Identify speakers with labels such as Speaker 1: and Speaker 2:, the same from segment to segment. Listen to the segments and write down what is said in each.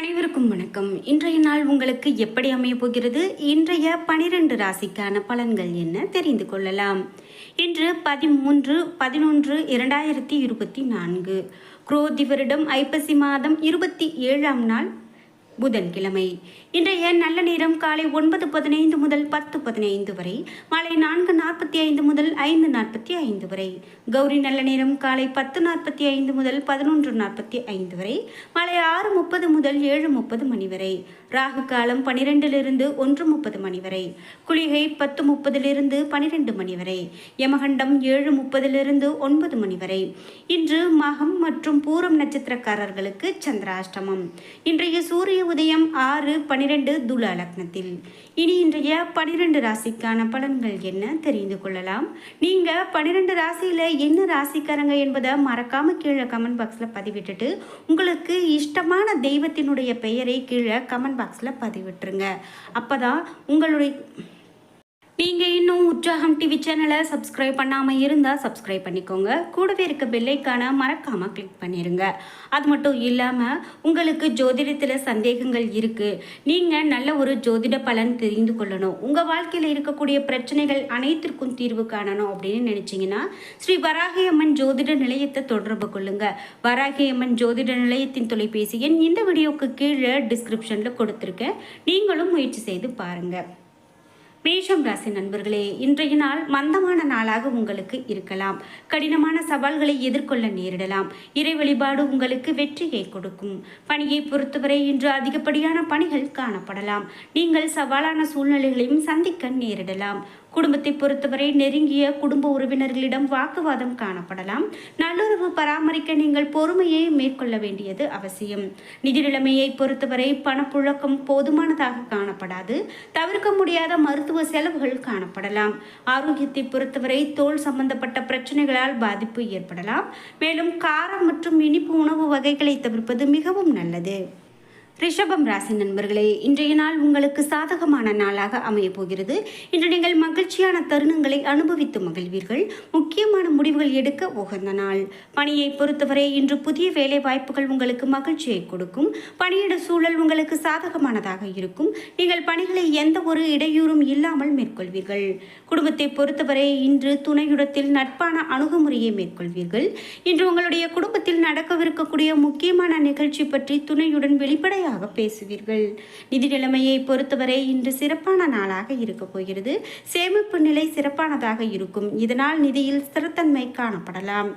Speaker 1: அனைவருக்கும் வணக்கம். இன்றைய நாள் உங்களுக்கு எப்படி அமைய போகிறது? இன்றைய பனிரெண்டு ராசிக்கான பலன்கள் என்ன? தெரிந்து கொள்ளலாம். இன்று பதிமூன்று பதினொன்று இரண்டாயிரத்தி இருபத்தி நான்கு. குரோதி வருடம் ஐப்பசி மாதம் இருபத்தி ஏழாம் நாள் புதன்கிழமை. இன்றைய நல்ல நேரம் காலை ஒன்பது பதினைந்து முதல் பத்து பதினைந்து வரை மாலை நான்கு நாற்பத்தி ஐந்து முதல் ஐந்து நாற்பத்தி ஐந்து வரை. கௌரி நல்ல நேரம் காலை பத்து நாற்பத்தி ஐந்து முதல் பதினொன்று நாற்பத்தி ஐந்து வரை மாலை ஆறு முப்பது முதல் ஏழு முப்பது மணி வரை. ராகு காலம் பனிரெண்டிலிருந்து ஒன்று முப்பது மணி வரை. குளிகை பத்து முப்பதிலிருந்து பனிரெண்டு மணி வரை. யமகண்டம் ஏழு முப்பதிலிருந்து ஒன்பது மணி வரை. இன்று மகம் மற்றும் பூரம் நட்சத்திரக்காரர்களுக்கு சந்திராஷ்டமம். இன்றைய சூரிய உதயம் ஆறு பனிரெண்டு துல லக்னத்தில். இனி இன்றைய பனிரெண்டு ராசிக்கான பலன்கள் என்ன தெரிந்து கொள்ளலாம். நீங்க பன்னிரெண்டு ராசியில என்ன ராசிக்காரங்க என்பதை மறக்காம கீழே கமெண்ட் பாக்ஸ்ல பதிவிட்டுட்டு உங்களுக்கு இஷ்டமான தெய்வத்தினுடைய பெயரை கீழே கமெண்ட் பாக்ஸ்ல பதிவிட்டுருங்க. அப்பதான் உங்களுடைய நீங்கள் இன்னும் உற்சாகம் டிவி சேனலை சப்ஸ்கிரைப் பண்ணாமல் இருந்தால் சப்ஸ்கிரைப் பண்ணிக்கோங்க. கூடவே இருக்க பெல்லைக்கான மறக்காமல் கிளிக் பண்ணிடுங்க அது மட்டும் இல்லாமல் உங்களுக்கு ஜோதிடத்தில் சந்தேகங்கள் இருக்குது நீங்கள் நல்ல ஒரு ஜோதிட பலன் தெரிந்து கொள்ளணும். உங்கள் வாழ்க்கையில் இருக்கக்கூடிய பிரச்சனைகள் அனைத்திற்கும் தீர்வு காணணும் அப்படின்னு நினச்சிங்கன்னா ஸ்ரீ வராகியம்மன் ஜோதிட நிலையத்தை தொடர்பு கொள்ளுங்க. வராகியம்மன் ஜோதிட நிலையத்தின் தொலைபேசி எண் இந்த வீடியோவுக்கு கீழே டிஸ்கிரிப்ஷனில் கொடுத்துருக்கேன். நீங்களும் முயற்சி செய்து பாருங்கள் மேஷம் ராசி நண்பர்களே இன்றைய நாள் மந்தமான நாளாக உங்களுக்கு இருக்கலாம். கடினமான சவால்களை எதிர்கொள்ள நேரிடலாம். இறை வழிபாடு உங்களுக்கு வெற்றியை கொடுக்கும். பணியை பொறுத்தவரை இன்று அதிகப்படியான பணிகள் காணப்படலாம். நீங்கள் சவாலான சூழ்நிலைகளையும் சந்திக்க நேரிடலாம். குடும்பத்தை பொறுத்தவரை நெருங்கிய குடும்ப உறவினர்களிடம் வாக்குவாதம் காணப்படலாம். நல்லுறவு பராமரிக்க நீங்கள் பொறுமையை மேற்கொள்ள வேண்டியது அவசியம். நிதி நிலைமையை பொறுத்தவரை பணப்புழக்கம் போதுமானதாக காணப்படாது. தவிர்க்க முடியாத மருத்துவ செலவுகள் காணப்படலாம். ஆரோக்கியத்தை பொறுத்தவரை தோல் சம்பந்தப்பட்ட பிரச்சனைகளால் பாதிப்பு ஏற்படலாம். மேலும் காரம் மற்றும் இனிப்பு உணவு வகைகளை தவிர்ப்பது மிகவும் நல்லது. ரிஷபம் ராசி நண்பர்களே இன்றைய நாள் உங்களுக்கு சாதகமான நாளாக அமையப் போகிறது. இன்று நீங்கள் மகிழ்ச்சியான தருணங்களை அனுபவித்து மகிழ்வீர்கள். முக்கியமான முடிவுகள் எடுக்க உகந்த நாள். பணியை பொறுத்தவரை இன்று புதிய வேலை வாய்ப்புகள் உங்களுக்கு மகிழ்ச்சியை கொடுக்கும். பணியிட சூழல் உங்களுக்கு சாதகமானதாக இருக்கும். நீங்கள் பணிகளை எந்த ஒரு இடையூறும் இல்லாமல் மேற்கொள்வீர்கள். குடும்பத்தை பொறுத்தவரை இன்று துணையுடத்தில் நட்பான அணுகுமுறையை மேற்கொள்வீர்கள். இன்று உங்களுடைய குடும்பத்தில் நடக்கவிருக்கக்கூடிய முக்கியமான நிகழ்ச்சி பற்றி துணையுடன் வெளிப்படையாக பேசுவீர்கள். நிதி நிலைமையை பொறுத்தவரை இன்று சிறப்பான நாளாக இருக்க போகிறது. சேமிப்பு நிலை சிறப்பானதாக இருக்கும். இதனால் நிதியில் ஸ்திரத்தன்மை காணப்படலாம்.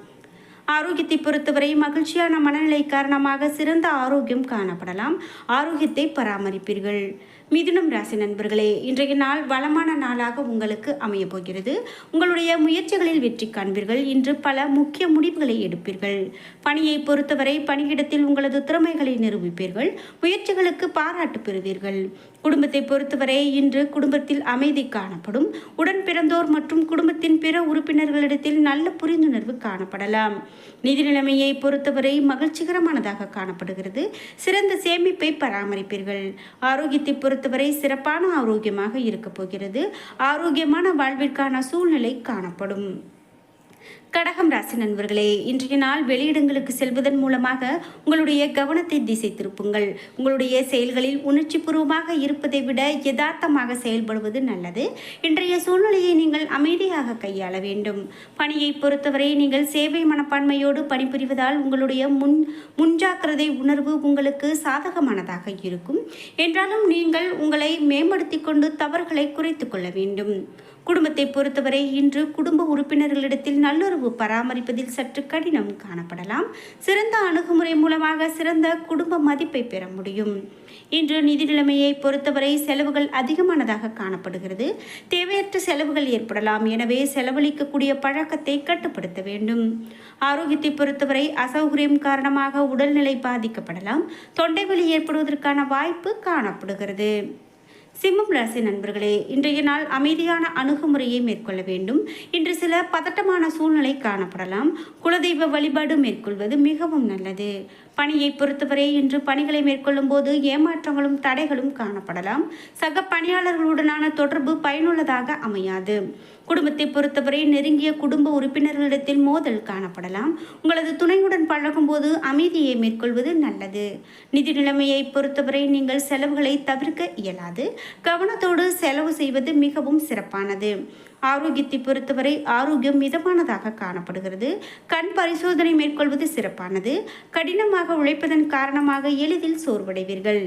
Speaker 1: ஆரோக்கியத்தை பொறுத்தவரை மகிழ்ச்சியான மனநிலை காரணமாக சிறந்த ஆரோக்கியம் காணப்படலாம். ஆரோக்கியத்தை பராமரிப்பீர்கள். மிதுனம் ராசி நண்பர்களே இன்றைய நாள் வளமான நாளாக உங்களுக்கு அமையப் போகிறது. உங்களுடைய முயற்சிகளில் வெற்றி காண்பீர்கள். இன்று பல முக்கிய முடிவுகளை எடுப்பீர்கள். பணியை பொறுத்தவரை பணியிடத்தில் உங்களது திறமைகளை நிரூபிப்பீர்கள். முயற்சிகளுக்கு பாராட்டு பெறுவீர்கள். குடும்பத்தை பொறுத்தவரை இன்று குடும்பத்தில் அமைதி காணப்படும். உடன் பிறந்தோர் மற்றும் குடும்பத்தின் பிற உறுப்பினர்களிடத்தில் நல்ல புரிந்துணர்வு காணப்படலாம். நிதி நிலைமையை பொறுத்தவரை மகிழ்ச்சிகரமானதாக காணப்படுகிறது. சிறந்த சேமிப்பை பராமரிப்பீர்கள். ஆரோக்கியத்தை பொறுத்தவரை சிறப்பான ஆரோக்கியமாக இருக்கப் போகிறது. ஆரோக்கியமான வாழ்விற்கான சூழ்நிலை காணப்படும். கடகம் ராசி நண்பர்களே இன்றைய நாள் வெளியிடங்களுக்கு செல்வதன் மூலமாக உங்களுடைய கவனத்தை திசை திருப்புங்கள். உங்களுடைய செயல்களில் உணர்ச்சிபூர்வமாக இருப்பதை விட யதார்த்தமாக செயல்படுவது நல்லது. இன்றைய சூழ்நிலையை நீங்கள் அமைதியாக கையாள வேண்டும். பணியை பொறுத்தவரை நீங்கள் சேவை மனப்பான்மையோடு பணிபுரிவதால் உங்களுடைய முன் முன்ஜாக்கிரதை உணர்வு உங்களுக்கு சாதகமானதாக இருக்கும். என்றாலும் நீங்கள் உங்களை மேம்படுத்தி கொண்டு தவறுகளை குறைத்து கொள்ள வேண்டும். குடும்பத்தை பொறுத்தவரை இன்று குடும்ப உறுப்பினர்களிடத்தில் நல்லுறவு பராமரிப்பதில் சற்று கடினம் காணப்படலாம். சிறந்த அணுகுமுறை மூலமாக சிறந்த குடும்ப மதிப்பை பெற முடியும். இன்று நிதி நிலைமையை பொறுத்தவரை செலவுகள் அதிகமானதாக காணப்படுகிறது. தேவையற்ற செலவுகள் ஏற்படலாம். எனவே செலவழிக்கக்கூடிய பழக்கத்தை கட்டுப்படுத்த வேண்டும். ஆரோக்கியத்தை பொறுத்தவரை அசௌகரியம் காரணமாக உடல்நிலை பாதிக்கப்படலாம். தொண்டை வலி ஏற்படுவதற்கான வாய்ப்பு காணப்படுகிறது. சிம்மம் ராசி நண்பர்களே இன்றைய நாள் அமைதியான அணுகுமுறையை மேற்கொள்ள வேண்டும். இன்று சில பதட்டமான சூழ்நிலை காணப்படலாம். குலதெய்வ வழிபாடு மேற்கொள்வது மிகவும் நல்லது. பணியை பொறுத்தவரை இன்று பணிகளை மேற்கொள்ளும் போது ஏமாற்றங்களும் தடைகளும் காணப்படலாம். சக பணியாளர்களுடனான தொடர்பு பயனுள்ளதாக அமையாது. குடும்பத்தை பொறுத்தவரை நெருங்கிய குடும்ப உறுப்பினர்களிடத்தில் மோதல் காணப்படலாம். உங்களது துணையுடன் பழகும்போது அமைதியை மேற்கொள்வது நல்லது. நிதி நிலைமையை பொறுத்தவரை நீங்கள் செலவுகளை தவிர்க்க இயலாது. கவனத்தோடு செலவு செய்வது மிகவும் சிறப்பானது. ஆரோக்கியத்தை பொறுத்தவரை ஆரோக்கியம் மிதமானதாக காணப்படுகிறது. கண் பரிசோதனை மேற்கொள்வது சிறப்பானது. கடினமாக உழைப்பதன் காரணமாக எளிதில் சோர்வடைவீர்கள்.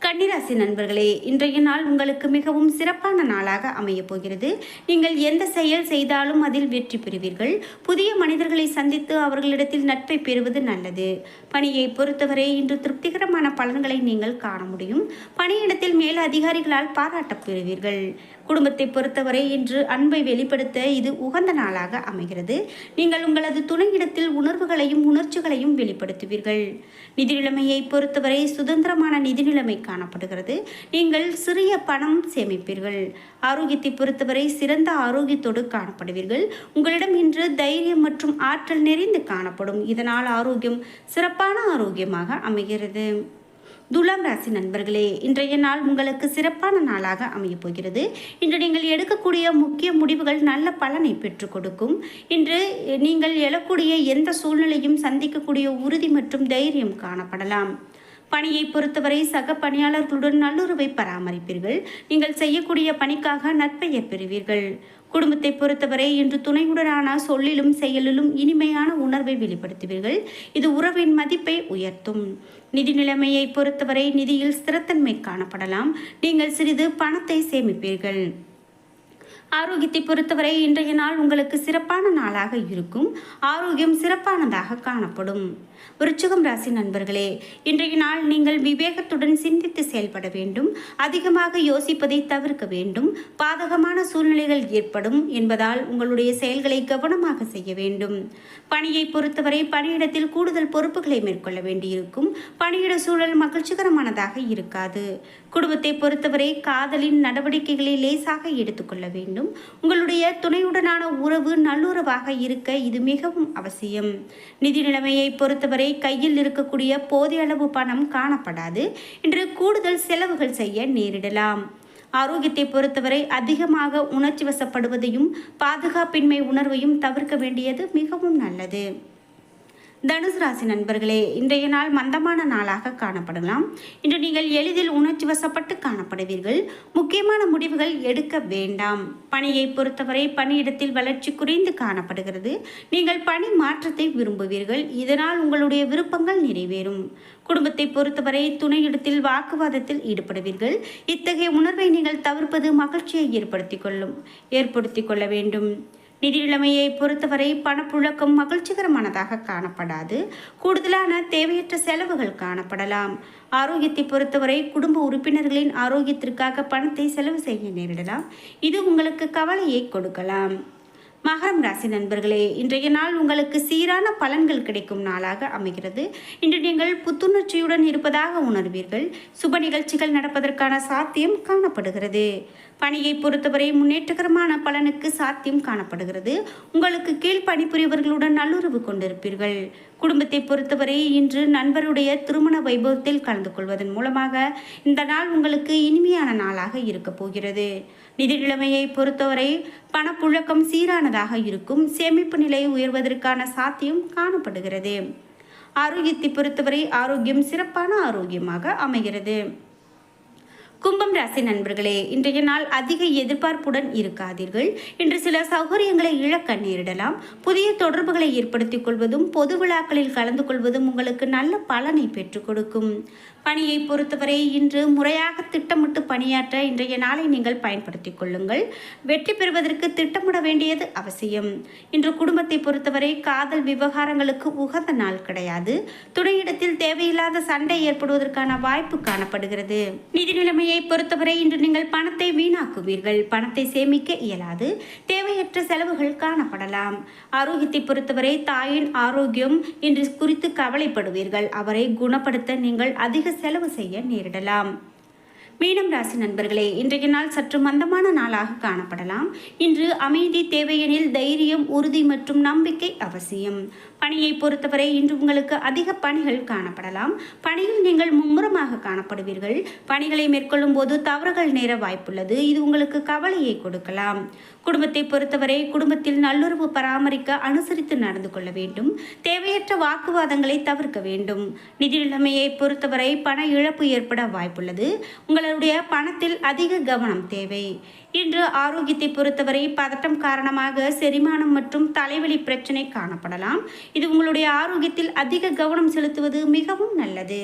Speaker 1: கன்னிராசி நண்பர்களே இன்றைய நாள் உங்களுக்கு மிகவும் சிறப்பான நாளாக அமையப் போகிறது. நீங்கள் எந்த செயல் செய்தாலும் அதில் வெற்றி பெறுவீர்கள். புதிய மனிதர்களை சந்தித்து அவர்களிடத்தில் நட்பை பெறுவது நல்லது. பணியை பொறுத்தவரை இன்று திருப்திகரமான பலன்களை நீங்கள் காண முடியும். பணியிடத்தில் மேல் அதிகாரிகளால் பாராட்டப் பெறுவீர்கள். குடும்பத்தை பொறுத்தவரை இன்று அன்பை வெளிப்படுத்த இது உகந்த நாளாக அமைகிறது. நீங்கள் உங்களது துணையிடத்தில் உணர்வுகளையும் உணர்ச்சிகளையும் வெளிப்படுத்துவீர்கள். நிதி நிலைமையை பொறுத்தவரை சுதந்திரமான நிதி நிலைமை காணப்படுகிறது. நீங்கள் சிறிய பணம் சேமிப்பீர்கள். ஆரோக்கியத்தை பொறுத்தவரை சிறந்த ஆரோக்கியத்தோடு காணப்படுவீர்கள். உங்களிடம் இன்று தைரியம் மற்றும் ஆற்றல் நிறைந்து காணப்படும். இதனால் ஆரோக்கியம் சிறப்பான ஆரோக்கியமாக அமைகிறது. துலாம் ராசி நண்பர்களே இன்றைய நாள் உங்களுக்கு சிறப்பான நாளாக அமையப் போகிறது. இன்று நீங்கள் எடுக்கக்கூடிய முக்கிய முடிவுகள் நல்ல பலனை பெற்றுக் கொடுக்கும். இன்று நீங்கள் எழக்கூடிய எந்த சூழ்நிலையும் சந்திக்கக்கூடிய உறுதி மற்றும் தைரியம் காணப்படலாம். பணியை பொறுத்தவரை சக பணியாளர்களுடன் நல்லுறவை பராமரிப்பீர்கள். நீங்கள் செய்யக்கூடிய பணிக்காக நற்பெயர் பெறுவீர்கள். குடும்பத்தை பொறுத்தவரை இன்று துணையுடனான சொல்லிலும் செயலிலும் இனிமையான உணர்வை வெளிப்படுத்துவீர்கள். இது உறவின் மதிப்பை உயர்த்தும். நிதி நிலைமையை பொறுத்தவரை நிதியில் ஸ்திரத்தன்மை காணப்படலாம். நீங்கள் சிறிது பணத்தை சேமிப்பீர்கள். ஆரோக்கியத்தை பொறுத்தவரை இன்றைய நாள் உங்களுக்கு சிறப்பான நாளாக இருக்கும். ஆரோக்கியம் சிறப்பானதாக காணப்படும். விருச்சிகம் ராசி நண்பர்களே இன்றைய நாள் நீங்கள் விவேகத்துடன் சிந்தித்து செயல்பட வேண்டும். அதிகமாக யோசிப்பதை தவிர்க்க வேண்டும். பாதகமான சூழ்நிலைகள் ஏற்படும் என்பதால் உங்களுடைய செயல்களை கவனமாக செய்ய வேண்டும். பணியை பொறுத்தவரை பணியிடத்தில் கூடுதல் பொறுப்புகளை மேற்கொள்ள வேண்டியிருக்கும். பணியிட சூழல் மகிழ்ச்சிகரமானதாக இருக்காது. குடும்பத்தை பொறுத்தவரை காதலின் நடவடிக்கைகளை லேசாக எடுத்துக்கொள்ள வேண்டும். உங்களுடைய துணையுடனான உறவு நல்லுறவாக இருக்க இது மிகவும் அவசியம். நிதி நிலைமையை பொறுத்தவரை கையில் இருக்கக்கூடிய போதிய அளவு பணம் காணப்படாது. இன்று கூடுதல் செலவுகள் செய்ய நேரிடலாம். ஆரோக்கியத்தை பொறுத்தவரை அதிகமாக உணர்ச்சி வசப்படுவதையும் பாதுகாப்பின்மை உணர்வையும் தவிர்க்க வேண்டியது மிகவும் நல்லது. தனுசு ராசி நண்பர்களே இன்றைய நாள் மந்தமான நாளாக காணப்படலாம். இன்று நீங்கள் எளிதில் உணர்ச்சி வசப்பட்டு காணப்படுவீர்கள். முக்கியமான முடிவுகள் எடுக்க வேண்டாம். பணியை பொறுத்தவரை பணியிடத்தில் வளர்ச்சி குறைந்து காணப்படுகிறது. நீங்கள் பணி மாற்றத்தை விரும்புவீர்கள். இதனால் உங்களுடைய விருப்பங்கள் நிறைவேறும். குடும்பத்தை பொறுத்தவரை துணையிடத்தில் வாக்குவாதத்தில் ஈடுபடுவீர்கள். இத்தகைய உணர்வை நீங்கள் தவிர்ப்பது மகிழ்ச்சியை ஏற்படுத்திக் கொள்ளும் ஏற்படுத்திக் கொள்ள வேண்டும். நிதி நிலைமையை பொறுத்தவரை பணப்புழக்கம் மகிழ்ச்சிகரமானதாக காணப்படாது. கூடுதலான தேவையற்ற செலவுகள் காணப்படலாம். ஆரோக்கியத்தை பொறுத்தவரை குடும்ப உறுப்பினர்களின் ஆரோக்கியத்திற்காக பணத்தை செலவு செய்ய நேரிடலாம். இது உங்களுக்கு கவலையை கொடுக்கலாம். மகரம் ராசி நண்பர்களே இன்றைய நாள் உங்களுக்கு சீரான பலன்கள் கிடைக்கும் நாளாக அமைகிறது. இன்று நீங்கள் புத்துணர்ச்சியுடன் இருப்பதாக உணர்வீர்கள். சுப நிகழ்ச்சிகள் நடப்பதற்கான சாத்தியம் காணப்படுகிறது. பணியை பொறுத்தவரை முன்னேற்றகரமான பலனுக்கு சாத்தியம் காணப்படுகிறது. உங்களுக்கு கீழ் பணிபுரியவர்களுடன் நல்லுறவு கொண்டிருப்பீர்கள். குடும்பத்தை பொறுத்தவரை இன்று நண்பருடைய திருமண வைபவத்தில் கலந்து கொள்வதன் மூலமாக இந்த நாள் உங்களுக்கு இனிமையான நாளாக இருக்கப் போகிறது. நிதி நிலைமையை பொறுத்தவரை பணப்புழக்கம் சீரானதாக இருக்கும். சேமிப்பு நிலை உயர்வதற்கான சாத்தியம் காணப்படுகிறது. ஆரோக்கியத்தை பொறுத்தவரை ஆரோக்கியம் சிறப்பான ஆரோக்கியமாக அமைகிறது. கும்பம் ராசி நண்பர்களே இன்றைய நாள் அதிக எதிர்பார்ப்புடன் இருக்காதீர்கள். இன்று சில சௌகரியங்களை இழக்க நேரிடலாம். புதிய தொடர்புகளை ஏற்படுத்திக் கொள்வதும் பொது விழாக்களில் கலந்து கொள்வதும் உங்களுக்கு நல்ல பலனை பெற்றுக் கொடுக்கும். பணியை பொறுத்தவரை இன்று முறையாக திட்டமிட்டு பணியாற்ற இன்றைய நாளை நீங்கள் பயன்படுத்திக் கொள்ளுங்கள். வெற்றி பெறுவதற்கு திட்டமிட வேண்டியது அவசியம். இன்று குடும்பத்தை பொறுத்தவரை காதல் விவகாரங்களுக்கு உகந்த நாள் கிடையாது. துணையிடத்தில் தேவையில்லாத சண்டை ஏற்படுவதற்கான வாய்ப்பு காணப்படுகிறது. நிதி நிலைமை நிலைமையை பொறுத்தவரை இன்று நீங்கள் பணத்தை வீணாக்குவீர்கள். பணத்தை சேமிக்க இயலாது. தேவையற்ற செலவுகள் காணப்படலாம். ஆரோக்கியத்தை பொறுத்தவரை தாயின் ஆரோக்கியம் இன்று குறித்து கவலைப்படுவீர்கள். அவரை குணப்படுத்த நீங்கள் அதிக செலவு செய்ய நேரிடலாம். மீனம் ராசி நண்பர்களே இன்றைய நாள் சற்று மந்தமான நாளாக காணப்படலாம். இன்று அமைதி தேவையெனில் தைரியம் உறுதி மற்றும் நம்பிக்கை அவசியம். பணியை பொறுத்தவரை இன்று உங்களுக்கு அதிக பணிகள் காணப்படலாம். பணியில் நீங்கள் மும்முரமாக காணப்படுவீர்கள். பணிகளை மேற்கொள்ளும் போது தவறுகள் நேர வாய்ப்புள்ளது. இது உங்களுக்கு கவலையை கொடுக்கலாம். குடும்பத்தை பொறுத்தவரை குடும்பத்தில் நல்லுறவு பராமரிக்க அனுசரித்து நடந்து கொள்ள வேண்டும். தேவையற்ற வாக்குவாதங்களை தவிர்க்க வேண்டும். நிதி நிலைமையை பொறுத்தவரை பண இழப்பு ஏற்பட வாய்ப்புள்ளது. உங்களுடைய பணத்தில் அதிக கவனம் தேவை. இன்று ஆரோக்கியத்தை பொறுத்தவரை பதட்டம் காரணமாக செரிமானம் மற்றும் தலைவலி பிரச்சனை காணப்படலாம். இது உங்களுடைய ஆரோக்கியத்தில் அதிக கவனம் செலுத்துவது மிகவும் நல்லது.